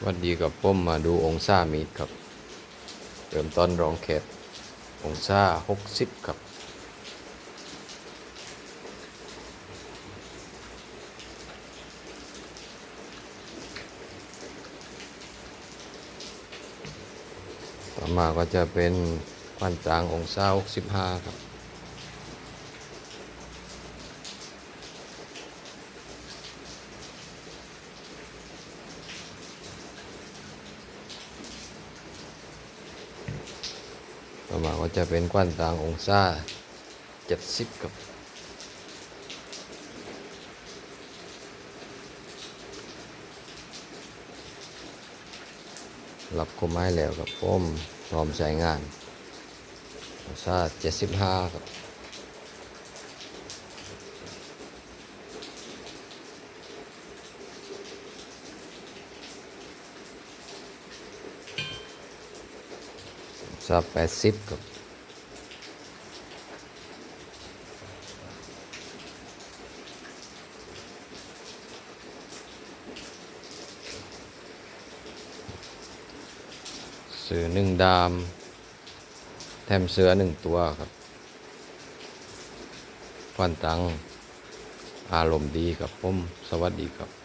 สวัสดีกับผมมาดูองศามีดครับเริ่มต้นรองแคบองศา60 ครับ ต่อมาก็จะเป็นควันจางองศา65 ครับ ต่อมาก็จะเป็นก้านต่างองศา70กับรับคมไม้แล้วกับผมพร้อมใช้งานองศา75ครับ องศา80ครับเสือหนึ่งดาม แถมเสือหนึ่งตัวครับควันตัง อารมณ์ดีครับผม สวัสดีครับ